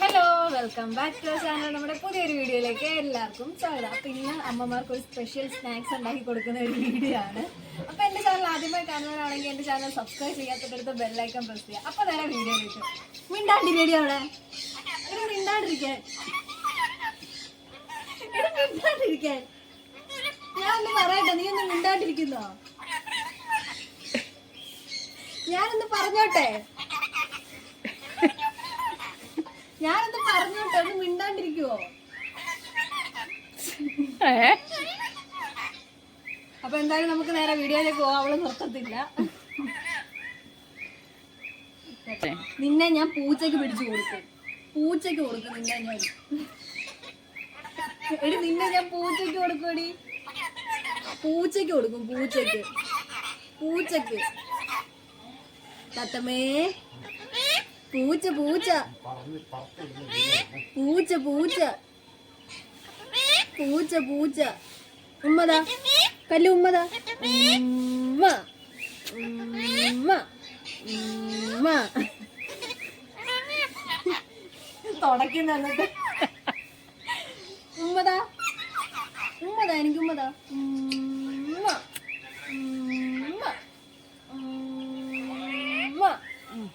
Hello welcome back to channel നമ്മുടെ പുതിയൊരു വീഡിയോയിലേക്ക് എല്ലാവർക്കും സ്വാഗതം. അപ്പൊ ഇന്ന് അമ്മമാർക്ക് ഒരു സ്പെഷ്യൽ സ്നാക്സ് ഉണ്ടാക്കി കൊടുക്കുന്ന ഒരു വീഡിയോ ആണ്. അപ്പൊ എന്റെ ചാനൽ ആദ്യമായി കാണുന്നവരാണെങ്കിൽ എന്റെ ചാനൽ സബ്സ്ക്രൈബ് ചെയ്യാത്തടുത്ത് ബെല്ലൈക്കൺ പ്രസ് ചെയ്യുക. അപ്പൊ നേരെ വീഡിയോയിലേക്ക്. മിണ്ടാണ്ടിരിക്കടി അവിടെ. മിണ്ടാണ്ടിരിക്കാൻ മിണ്ടാണ്ടിരിക്കാൻ ഞാൻ ഒന്ന് പറയട്ടെ നീ ഒന്ന് മിണ്ടാണ്ടിരിക്കുന്നോ? ഞാനൊന്ന് പറഞ്ഞോട്ടെ. ഞാനൊന്ന് പറഞ്ഞോട്ടെ ഒന്ന് മിണ്ടാണ്ടിരിക്കുവോ? അപ്പൊ എന്തായാലും നമുക്ക് നേരെ വീഡിയോയിലേക്ക് പോവാം അവൾ നിർത്തത്തില്ല. നിന്നെ ഞാൻ പൂച്ചയ്ക്ക് പിടിച്ചു കൊടുക്കും. പൂച്ചയ്ക്ക് കൊടുക്കും നിന്നെ ഞാൻ. എടി നിന്നെ ഞാൻ പൂച്ചയ്ക്ക് കൊടുക്കും എടി പൂച്ചയ്ക്ക് കൊടുക്കും പൂച്ചയ്ക്ക്. പൂച്ചയ്ക്ക്. തത്തമ്മേ. പൂച്ച പൂച്ച. പൂച്ച പൂച്ച. പൂച്ച പൂച്ച. ഉമ്മതാ. കല്ലു ഉമ്മതാ. ഉമ്മ. ഉമ്മ. ഉമ്മ. തുടക്കുന്ന ഉമ്മതാ. ഉമ്മതാ എനിക്ക് ഉമ്മതാ. ഉമ്മ. ഉമ്മ ഉമ്മ ഉം.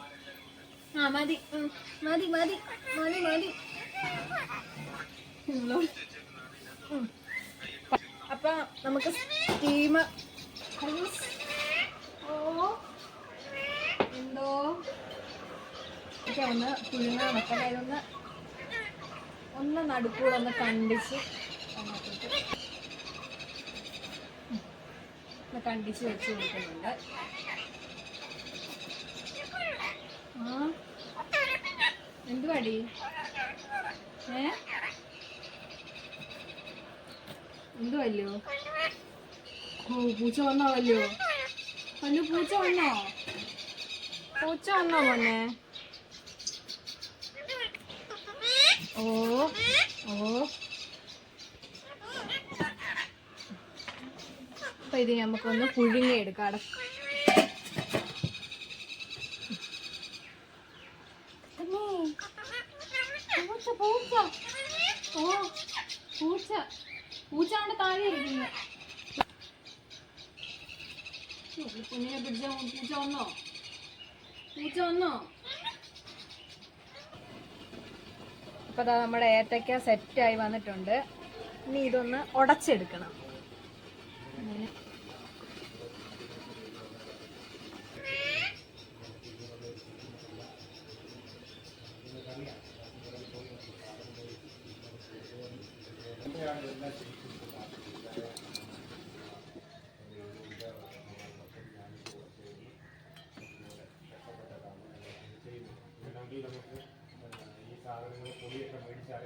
ആ മതി. മതി മതി. മതി മതി. അപ്പൊ നമുക്ക് സ്റ്റീം ഓ. എന്തോ? ഒക്കെ ഒന്ന് പുഴുങ്ങാൻ വെക്കാം അതൊന്ന് ഒന്ന് നടുക്കൂടെ ഒന്ന് കണ്ടിച്ച്. ഒന്ന് കണ്ടിച്ച് വെച്ച് കൊടുക്കുന്നുണ്ട്. ആ. എന്തുവാടി? ഏ? എന്തുവല്ലോ? ഓ പൂച്ച വന്നോ വല്ലോ വല്ലു പൂച്ച വന്നോ? പൂച്ച വന്നോ മോനെ? ഓ ഓ. അപ്പൊ ഇത് നമുക്കൊന്ന് പുഴുങ്ങി എടുക്കാം അട അമ്മേ, പൂച്ച പൂച്ച ഓ പൂച്ച പൂച്ച അവിടെ താഴെ ഇരിക്കുന്നു കുഞ്ഞിനെ പൂച്ച വന്നോ പൂച്ച വന്നോ അപ്പൊ ദാ നമ്മുടെ ഏത്തക്ക സെറ്റായി വന്നിട്ടുണ്ട്. ഇനി ഇതൊന്ന് ഉടച്ചെടുക്കണം. അങ്ങനെ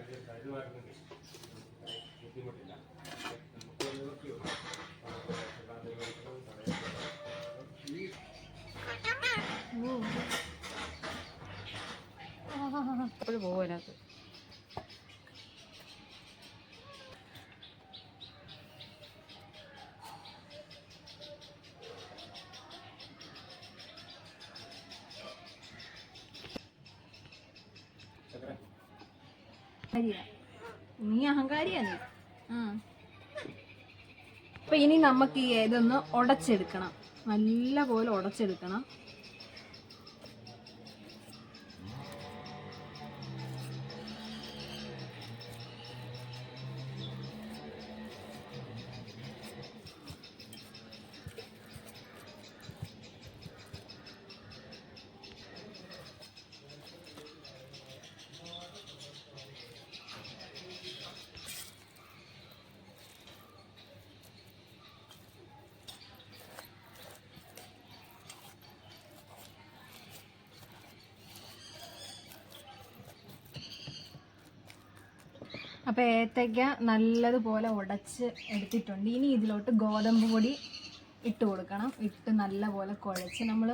இதுவாக നീ അഹങ്കാരിയാ നീ? അപ്പൊ ഇനി നമുക്ക് ഇതൊന്ന് ഉടച്ചെടുക്കണം. നല്ല പോലെ ഉടച്ചെടുക്കണം. അപ്പൊ ഏത്തയ്ക്ക നല്ലതുപോലെ ഉടച്ച് എടുത്തിട്ടുണ്ട്. ഇനി ഇതിലോട്ട് ഗോതമ്പ് പൊടി ഇട്ട് കൊടുക്കണം. ഇട്ട് നല്ലപോലെ കുഴച്ച് നമ്മൾ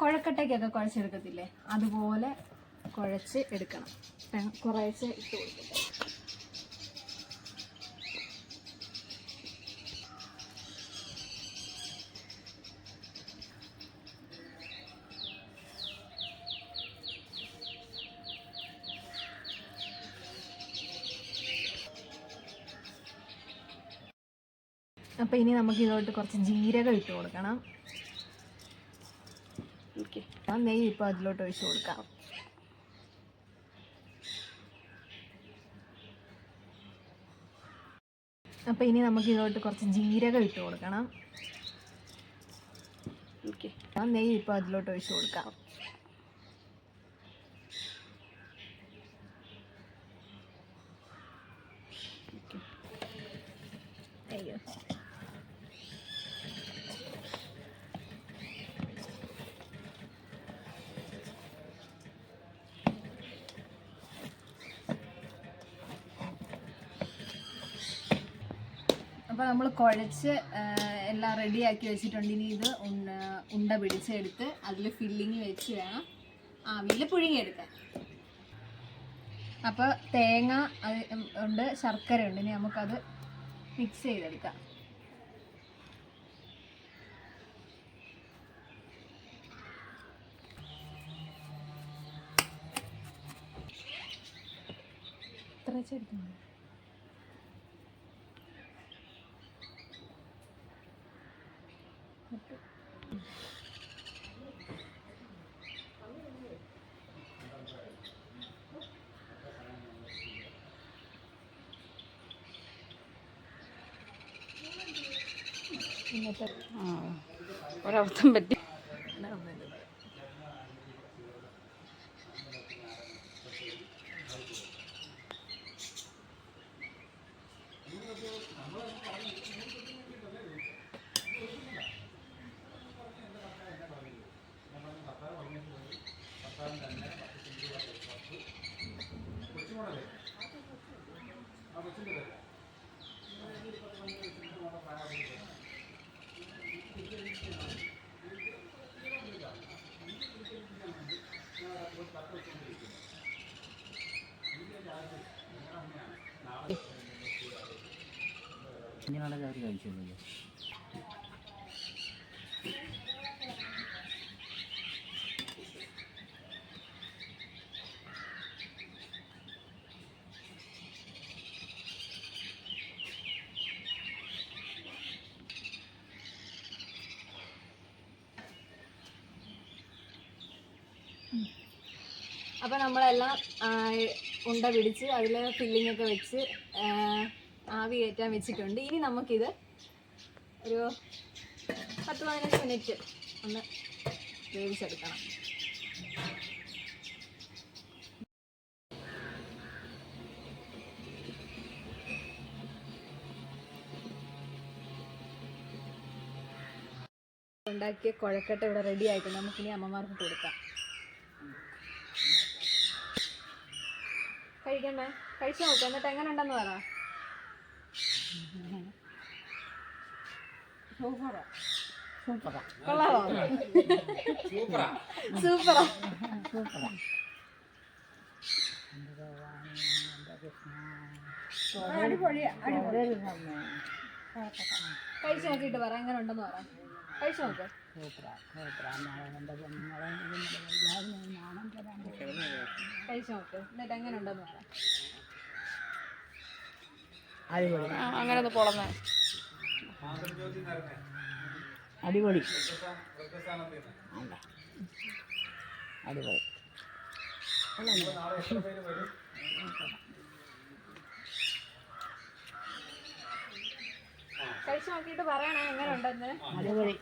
കുഴക്കട്ടയ്ക്കൊക്കെ കുഴച്ചെടുക്കത്തില്ലേ? അതുപോലെ കുഴച്ച് എടുക്കണം. കുറേശ്ശെ ഇട്ട് കൊടുക്കട്ടെ അപ്പോൾ ഇനി നമുക്ക് ഇതോട്ട് കുറച്ച് ജീരകം ഇട്ട് കൊടുക്കണം. ഓക്കെ. ആ നെയ്യ് ഇപ്പോൾ അതിലോട്ട് ഒഴിച്ച് കൊടുക്കാം. അപ്പോൾ ഇനി നമുക്ക് ഇതിലോട്ട് കുറച്ച് ജീരകം ഇട്ട് കൊടുക്കണം. ഓക്കെ. ആ നെയ്യ് ഇപ്പോൾ അതിലോട്ട് ഒഴിച്ച് കൊടുക്കാം. അപ്പോൾ നമ്മൾ കുഴച്ച് എല്ലാം റെഡിയാക്കി വെച്ചിട്ടുണ്ട്. ഇനി ഇത് ഉണ്ട പിടിച്ചെടുത്ത് അതിൽ ഫില്ലിങ് വെച്ച് വേണം ആവിയിൽ പുഴുങ്ങിയെടുക്കാൻ. അപ്പോൾ തേങ്ങ ഉണ്ട് ശർക്കര ഉണ്ട്. ഇനി നമുക്കത് മിക്സ് ചെയ്തെടുക്കാം. ഇത്ര വെച്ചെടുക്കുന്നു ഒരബദ്ധം പറ്റി. ഇങ്ങനെയുള്ള കാര്യം കഴിച്ചോളൂ അപ്പോൾ നമ്മളെല്ലാം ഉണ്ട പിടിച്ച് അതിൽ ഫില്ലിംഗ് ഒക്കെ വെച്ച് ആവി കയറ്റാൻ വെച്ചിട്ടുണ്ട്. ഇനി നമുക്കിത് ഒരു പത്ത് പതിനഞ്ച് മിനിറ്റ് ഒന്ന് വേവിച്ചെടുക്കണം. ഉണ്ടാക്കിയ കുഴക്കട്ട ഇവിടെ റെഡി ആയിട്ടുണ്ട് നമുക്കിനി അമ്മമാർക്ക് കൊടുക്കാം. കഴിക്കണ്ടേ? കഴിച്ചു നോക്കാം. എന്നിട്ട് എങ്ങനെ ഉണ്ടെന്ന് പറ. കൊള്ളാവോ? സൂപ്പറാ. കഴിച്ചു നോക്കിയിട്ട് പറ എങ്ങനെ ഉണ്ടെന്ന് പറ. കഴിച്ചു നോക്ക്. കഴിച്ചു നോക്ക്. എന്നിട്ട് എങ്ങനെ ഉണ്ടെന്ന് പറ. ആ, അങ്ങനെ ഒന്ന് പൊളന്നേ. അടിപൊളി. അടിപൊളി കഴിച്ചു നോക്കിയിട്ട് പറയണേ എങ്ങനെ ഉണ്ടെന്ന് അടിപൊളി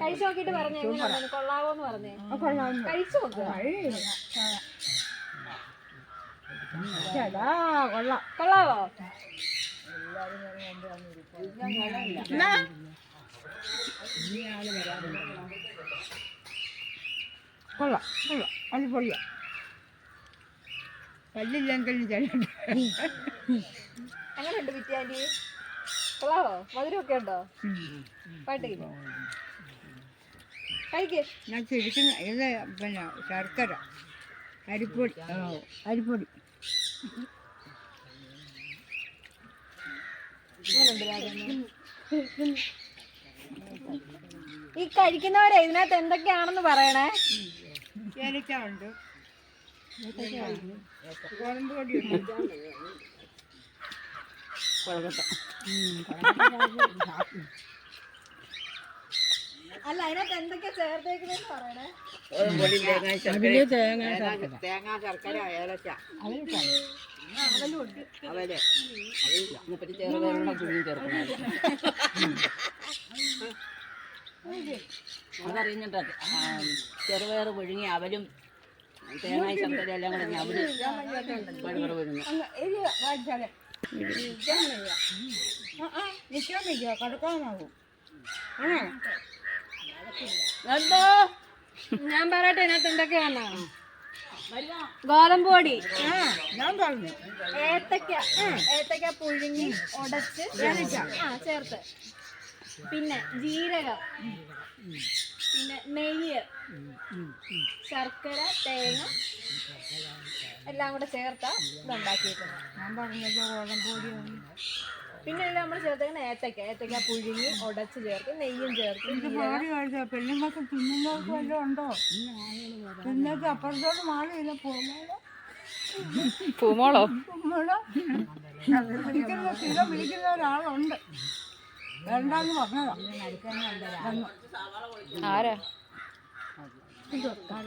കഴിച്ചു നോക്കിയിട്ട് പറഞ്ഞേ എങ്ങനെ ഉണ്ടെന്ന് കൊള്ളാവോന്ന് പറഞ്ഞേ. കഴിച്ചു നോക്ക്. കൊള്ളാം. കൊള്ളാവോ? കൊള്ളാം കൊള്ളാം. അടിപൊളിയാ. പല്ലില്ലെങ്കിലും ചെല്ലുണ്ട് എങ്ങനെയുണ്ട് വിറ്റാന്റി കൊള്ളാവോ? മധുരമൊക്കെ ഉണ്ടോ? പാട്ടിക്കില്ല കഴിക്കേ. ഞാൻ ഇത് പിന്നെ ശർക്കര. അരിപ്പൊടി. അരിപ്പൊടി. ഈ കഴിക്കുന്നവരെ ഇതിനകത്ത് എന്തൊക്കെയാണെന്ന് പറയണേ? ഏലക്ക ഉണ്ട് ഗോതമ്പ് പൊടിയുണ്ട്. കൊഴുക്കട്ട. അല്ല അതിനകത്ത് എന്തൊക്കെ ചേർത്തേക്കുന്നെന്ന് പറയണേ. അതിൽ തേങ്ങ ശർക്കര. തേങ്ങ ശർക്കര ഏലക്ക. അവൽ. എന്നിട്ട് ചെറുപയറുള്ള പുഴുങ്ങി ചേർക്കണം. അതറിഞ്ഞിട്ട് ചെറുപയർ പുഴുങ്ങി അവലും തേങ്ങ ശർക്കര എല്ലാം കൂടെ അവർ അവൽ പുഴുങ്ങി. നിൽക്കാൻ വയ്ക്കുക കിടക്കാനാവും. എന്തോ? ഞാൻ പറയട്ടെ ഇതിനകത്ത് എന്തൊക്കെയാണ് ഗോതമ്പ് പൊടി. ഞാൻ പറഞ്ഞു. ഏത്തക്ക ഏത്തക്ക പുഴുങ്ങി ഉടച്ച് ആ ചേർത്ത്. പിന്നെ ജീരകം. പിന്നെ നെയ്യ്. ശർക്കര തേങ്ങ എല്ലാം കൂടെ ചേർത്താ ഇതുണ്ടാക്കിയിട്ടുണ്ട് ഞാൻ പറഞ്ഞത് ഗോതമ്പ് പൊടിയാണ് പിന്നെ നമ്മൾ ചേർത്തേക്കുന്ന ഏത്തക്ക. ഏത്തക്ക പുഴുങ്ങി ഉടച്ച് ചേർത്ത് നെയ്യും ചേർത്ത് പാടി കഴിച്ച? പെണ്ണുങ്ങൾക്ക് തിന്നുന്നവർക്ക് വല്ലതും ഉണ്ടോ? തിന്നൊക്കെ അപ്പുറത്തോട്ട് മാറിയില്ല. പൂമോളോ? പൂമോളോ? വിളിക്കുന്ന സ്ഥിരം വിളിക്കുന്ന ഒരാളുണ്ട്. വേണ്ടെന്ന് പറഞ്ഞതാ. ആരാ? ഇതിനകത്ത്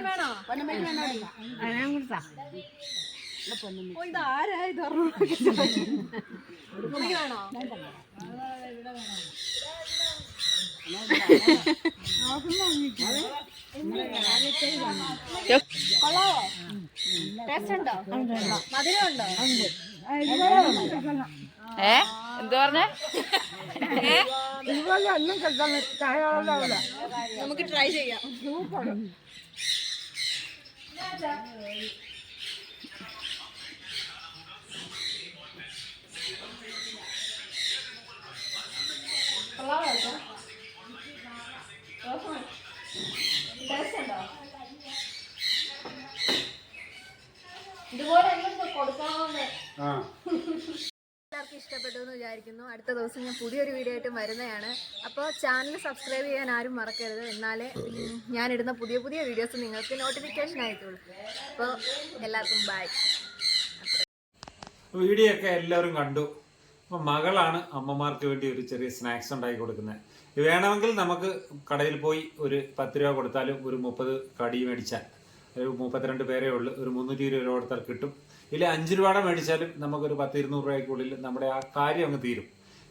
വേണോ അതിനെ കൊടുത്താ ഓ, ഇത് ആരാ ഇത് എനിക്ക് വേണോ കൊള്ളാവോ ടേസ്റ്റ് ഉണ്ടോ മധുരം ഉണ്ടോ ഏ? എന്ത് പറഞ്ഞേ? നമുക്ക് ട്രൈ ചെയ്യാം. ഇതുപോലെ കൊടുക്കാമെന്ന് എല്ലാവർക്കും ഇഷ്ടപ്പെട്ടു എന്ന് വിചാരിക്കുന്നു. അടുത്ത ദിവസം ഞാൻ പുതിയൊരു വീഡിയോ ആയിട്ട് വരുന്നതാണ്. അപ്പോൾ ചാനൽ സബ്സ്ക്രൈബ് ചെയ്യാൻ ആരും മറക്കരുത്. എന്നാലേ ഞാനിടുന്ന പുതിയ പുതിയ വീഡിയോസ് നിങ്ങൾക്ക് നോട്ടിഫിക്കേഷൻ ആയിട്ടുള്ളൂ. അപ്പോൾ എല്ലാവർക്കും ബൈ വീഡിയോ ഒക്കെ എല്ലാവരും കണ്ടു. അപ്പം മകളാണ് അമ്മമാർക്ക് വേണ്ടി ഒരു ചെറിയ സ്നാക്സ് ഉണ്ടാക്കി കൊടുക്കുന്നത് വേണമെങ്കിൽ നമുക്ക് കടയിൽ പോയി ഒരു പത്ത് രൂപ കൊടുത്താലും ഒരു മുപ്പത് കടി മേടിച്ചാൽ. ഒരു മുപ്പത്തിരണ്ട് പേരേ ഉള്ളൂ. ഒരു മുന്നൂറ്റി ഇരുപത് രൂപ കൊടുത്താൽ കിട്ടും. ഇല്ല അഞ്ച് രൂപയുടെ മേടിച്ചാലും നമുക്കൊരു പത്ത് ഇരുന്നൂറ് രൂപയ്ക്കുള്ളിൽ നമ്മുടെ ആ കാര്യം അങ്ങ് തീരും.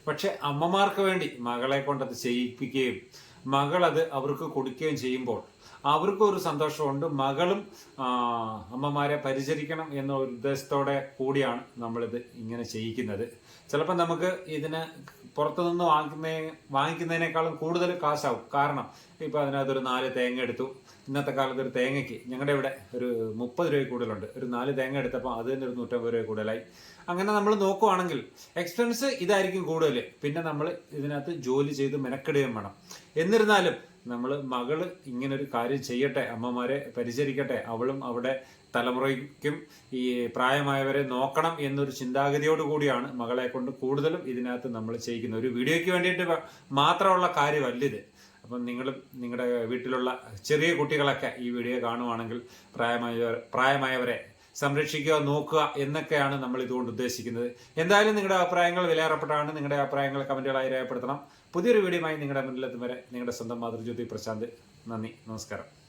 പക്ഷെ അമ്മമാർക്ക് വേണ്ടി മകളെ കൊണ്ടത് ചെയ്യിപ്പിക്കുകയും മകളത് അവർക്ക് കൊടുക്കുകയും ചെയ്യുമ്പോൾ അവർക്കും ഒരു സന്തോഷമുണ്ട്. മകളും അമ്മമാരെ പരിചരിക്കണം എന്ന ഉദ്ദേശത്തോടെ കൂടിയാണ് നമ്മളിത് ഇങ്ങനെ ചെയ്യിക്കുന്നത്. ചിലപ്പോൾ നമുക്ക് ഇതിന് പുറത്തുനിന്ന് വാങ്ങിക്കുന്ന വാങ്ങിക്കുന്നതിനേക്കാളും കൂടുതൽ കാശാവും. കാരണം ഇപ്പോൾ അതിനകത്തൊരു നാല് തേങ്ങ എടുത്തു. ഇന്നത്തെ കാലത്ത് ഒരു തേങ്ങയ്ക്ക് ഞങ്ങളുടെ ഇവിടെ ഒരു മുപ്പത് രൂപ കൂടുതലുണ്ട്. ഒരു നാല് തേങ്ങ എടുത്തപ്പോൾ അത് തന്നെ ഒരു നൂറ്റമ്പത് രൂപ കൂടുതലായി. അങ്ങനെ നമ്മൾ നോക്കുവാണെങ്കിൽ എക്സ്പെൻസ് ഇതായിരിക്കും കൂടുതൽ പിന്നെ നമ്മൾ ഇതിനകത്ത് ജോലി ചെയ്ത് മെനക്കെടുകയും വേണം. എന്നിരുന്നാലും നമ്മൾ മകൾ ഇങ്ങനൊരു കാര്യം ചെയ്യട്ടെ അമ്മമാരെ പരിചരിക്കട്ടെ അവളും അവിടെ തലമുറയ്ക്കും ഈ പ്രായമായവരെ നോക്കണം എന്നൊരു ചിന്താഗതിയോട് കൂടിയാണ് മകളെ കൊണ്ട് കൂടുതലും ഇതിനകത്ത് നമ്മൾ ചെയ്യിക്കുന്നത്. ഒരു വീഡിയോയ്ക്ക് വേണ്ടിയിട്ട് മാത്രമുള്ള കാര്യമല്ല ഇത് അപ്പം നിങ്ങൾ നിങ്ങളുടെ വീട്ടിലുള്ള ചെറിയ കുട്ടികളൊക്കെ ഈ വീഡിയോ കാണുവാണെങ്കിൽ പ്രായമായവർ പ്രായമായവരെ സംരക്ഷിക്കുക നോക്കുക എന്നൊക്കെയാണ് നമ്മൾ ഇതുകൊണ്ട് ഉദ്ദേശിക്കുന്നത്. എന്തായാലും നിങ്ങളുടെ അഭിപ്രായങ്ങൾ വിലയേറപ്പെട്ടാണ് നിങ്ങളുടെ അഭിപ്രായങ്ങൾ കമന്റുകളായി രേഖപ്പെടുത്തണം. പുതിയൊരു വീഡിയോയുമായി നിങ്ങളുടെ മുന്നിലെത്തും വരെ നിങ്ങളുടെ സ്വന്തം മാതൃജ്യോതി പ്രശാന്ത്. നന്ദി. നമസ്കാരം.